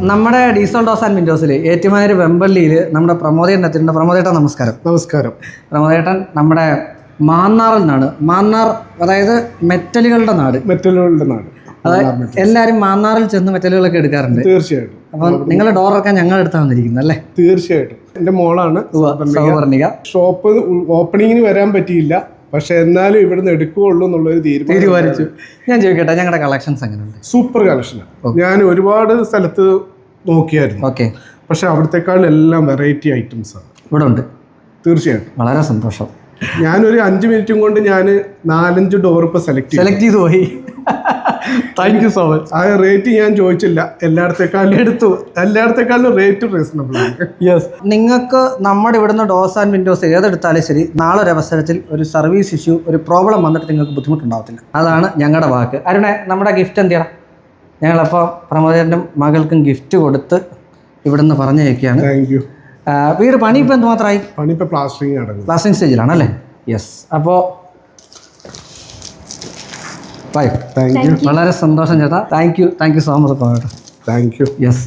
നമ്മുടെ diesel doors and വിൻഡോസിൽ ഏറ്റുമാനൂർ വെമ്പള്ളിയിൽ നമ്മുടെ പ്രമോദേട്ടൻ എത്തിയിട്ടുണ്ട്. പ്രമോദേട്ടൻ നമസ്കാരം. നമസ്കാരം. പ്രമോദേട്ടൻ നമ്മുടെ മാന്നാറിൽ നിന്നാണ്. മാന്നാർ അതായത് മെറ്റലുകളുടെ നാട്. മെറ്റലുകളുടെ നാട്. അതായത് എല്ലാവരും മാന്നാറിൽ ചെന്ന് മെറ്റലുകളൊക്കെ എടുക്കാറുണ്ട്. തീർച്ചയായിട്ടും. അപ്പം നിങ്ങൾ ഡോർ ഇറക്കാൻ ഞങ്ങൾ എടുത്താൽ വന്നിരിക്കുന്നത് അല്ലേ? തീർച്ചയായിട്ടും. എന്റെ മോളാണ് ഷോപ്പ് ഓപ്പണിങ്ങിന് വരാൻ പറ്റിയില്ല. പക്ഷെ എന്നാലും ഇവിടുന്ന് എടുക്കുകയുള്ളൂ എന്നുള്ളൊരു തീരുമാനം തീരുമാനിച്ചു. ഞാൻ ചോദിക്കട്ടെ ഞങ്ങളുടെ കളക്ഷൻസ് എങ്ങനെയുണ്ട് സൂപ്പർ കളക്ഷനാണ് ഞാൻ ഒരുപാട് സ്ഥലത്ത് നോക്കിയായിരുന്നു. ഓക്കെ പക്ഷെ അവിടത്തെക്കാൾ എല്ലാം വെറൈറ്റി ഐറ്റംസ് ആണ്. ഇവിടെ ഉണ്ട് തീർച്ചയായിട്ടും. വളരെ സന്തോഷം. ഞാനൊരു അഞ്ച് മിനിറ്റും കൊണ്ട് ഞാൻ നാലഞ്ച് ഡോർ ഇപ്പൊ സെലക്ട് ചെയ്തു. സെലക്ട് ചെയ്തു പോയി. താങ്ക് യു സോ മച്ച് ആ റേറ്റ് ഞാൻ ചോദിച്ചില്ല. എല്ലായിടത്തെക്കാളും എടുത്തു. എല്ലായിടത്തെക്കാളും റേറ്റ് റീസണബിൾ ആണ്. യെസ് നിങ്ങൾക്ക് നമ്മുടെ ഇവിടുന്ന് ഡോസ് ആൻഡ് വിൻഡോസ് ഏതെടുത്താലും ശരി നാളെ ഒരു അവസരത്തിൽ ഒരു സർവീസ് ഇഷ്യൂ ഒരു പ്രോബ്ലം വന്നിട്ട് നിങ്ങൾക്ക് ബുദ്ധിമുട്ടുണ്ടാവത്തില്ല. അതാണ് ഞങ്ങളുടെ വാക്ക്. അരുണെ നമ്മുടെ ഗിഫ്റ്റ് എന്തിയാ? ഞങ്ങളപ്പോൾ പ്രമോദേന്റെ മകൾക്കും ഗിഫ്റ്റ് കൊടുത്ത് ഇവിടുന്ന് പറഞ്ഞേക്കാണ് താങ്ക് യു വീട് പണി ഇപ്പോൾ എന്തുമാത്രമായി പണി ഇപ്പോൾ പ്ലാസ്റ്ററിങ് സ്റ്റേജിലാണ് അല്ലേ? യെസ് അപ്പോൾ ബൈ താങ്ക് യു വളരെ സന്തോഷം ചേട്ടാ. Thank you thank you so much Pramod thank you yes